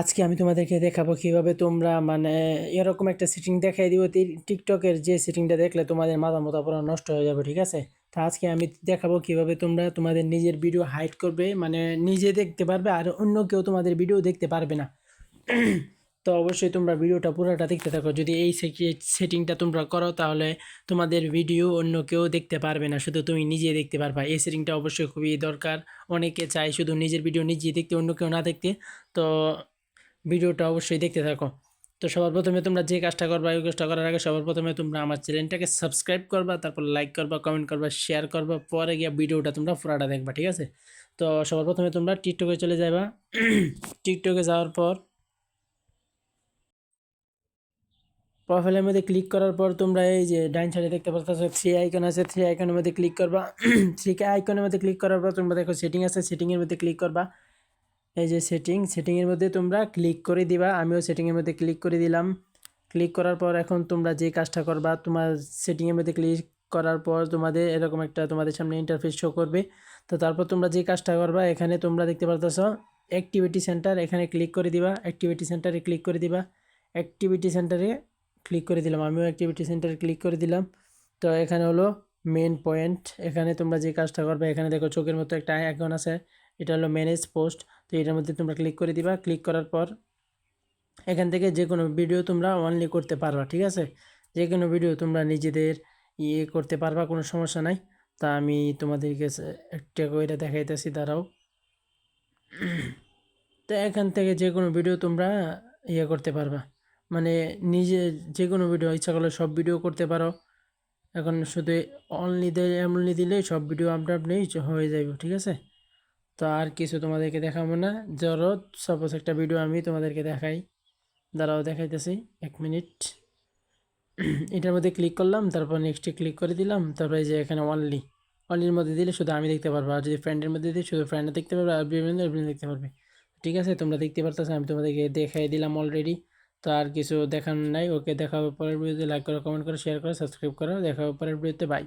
আজকে আমি তোমাদেরকে দেখাবো কীভাবে তোমরা মানে এরকম একটা সেটিং দেখাই দিব। টিকটকের যে সেটিংটা দেখলে তোমাদের মাথা মতো পুরো নষ্ট হয়ে যাবে, ঠিক আছে? তা আজকে আমি দেখাবো কীভাবে তোমরা তোমাদের নিজের ভিডিও হাইড করবে মানে নিজে দেখতে পারবে আর অন্য কেউ তোমাদের ভিডিও দেখতে পারবে না। তো অবশ্যই তোমরা ভিডিওটা পুরোটা দেখতে থাকো। যদি এই সেটিংটা তোমরা করো, তাহলে তোমাদের ভিডিও অন্য কেউ দেখতে পারবে না, শুধু তুমি নিজে দেখতে পারবা। এই সেটিংটা অবশ্যই খুবই দরকার। অনেকে চায় শুধু নিজের ভিডিও নিজে দেখতে, অন্য কেউ না দেখতে। তো ভিডিওটা অবশ্যই দেখতে থাকো। তো সবার প্রথমে তোমরা যে কাজটা করবা ওই কাজটা করার আগে সবার প্রথমে তোমরা আমার চ্যানেলটাকে সাবস্ক্রাইব করবা, তারপর লাইক করবা কমেন্ট করবা শেয়ার করবা, পরে গিয়ে ভিডিওটা তোমরা পুরাটা দেখবা, ঠিক আছে? তো সবার প্রথমে তোমরা টিকটকে চলে যাবা। টিকটকে যাওয়ার পর প্রোফাইলের মধ্যে ক্লিক করার পর তোমরা এই যে ডাইন সাইডে দেখতে পাচ্ছ থ্রি আইকন আছে থ্রি আইকনের মধ্যে ক্লিক করবা। থ্রি আইকনের মধ্যে ক্লিক করার পর তোমরা দেখো সেটিং আছে সেটিংয়ের মধ্যে ক্লিক করবা। এই যে সেটিং সেটিংয়ের মধ্যে তোমরা ক্লিক করে দিবা। আমিও সেটিংয়ের মধ্যে ক্লিক করে দিলাম। ক্লিক করার পর এখন তোমরা যে কাজটা করবা, তোমার সেটিংয়ের মধ্যে ক্লিক করার পর তোমাদের এরকম একটা তোমাদের সামনে ইন্টারফেস শো করবে। তো তারপর তোমরা যে কাজটা করবা, এখানে তোমরা দেখতে পারতেছ অ্যাক্টিভিটি সেন্টার এখানে ক্লিক করে দিবা। অ্যাক্টিভিটি সেন্টারে ক্লিক করে দিবা। অ্যাক্টিভিটি সেন্টারে ক্লিক করে দিলাম। আমিও অ্যাক্টিভিটি সেন্টারে ক্লিক করে দিলাম। তো এখানে হলো মেন পয়েন্ট এখানে তোমরা যে কাজটা করবে, এখানে দেখো চোখের মতো একটা আইকন আছে। এটা হলো ম্যানেজ পোস্ট তো এটার মধ্যে তোমরা ক্লিক করে দিবা। ক্লিক করার পর এখান থেকে যে কোনো ভিডিও তোমরা অনলি করতে পারবা, ঠিক আছে? যে কোনো ভিডিও তোমরা নিজেদের ইয়ে করতে পারবা, কোনো সমস্যা নাই। তা আমি তোমাদেরকে একটা করে দেখাইতেছি, দাঁড়াও। তো এখান থেকে যে কোনো ভিডিও তোমরা ইয়ে করতে পারবা। মানে নিজে যে কোনো ভিডিও ইচ্ছা করলে সব ভিডিও করতে পারো। এখন শুধু অনলি অনলি দিলেই সব ভিডিও আপনা আপনি হয়ে যাবে ঠিক আছে? তো আর কিছু তোমাদেরকে দেখাবো না। ধরো সাপোজ একটা ভিডিও আমি তোমাদেরকে দেখাই। দাঁড়াও, দেখাইতেছি। এক মিনিট এটার মধ্যে ক্লিক করলাম, তারপর নেক্সটে ক্লিক করে দিলাম, তারপরে যে এখানে অনলি অনলির মধ্যে দিলে শুধু আমি দেখতে পারব, আর যদি ফ্রেন্ডের মধ্যে দিই, শুধু ফ্রেন্ডে দেখতে পারবে, আর বিভিন্ন দেখতে পারবে। ঠিক আছে, তোমরা দেখতে পারতেছো, আমি তোমাদেরকে দেখাই দিলাম অলরেডি তো আর কিছু দেখানোর নাই, ওকে দেখা হবে পরের ভিডিওতে লাইক করো কমেন্ট করো শেয়ার করো সাবস্ক্রাইব করো। দেখা হবে পরের ভিডিওতে বাই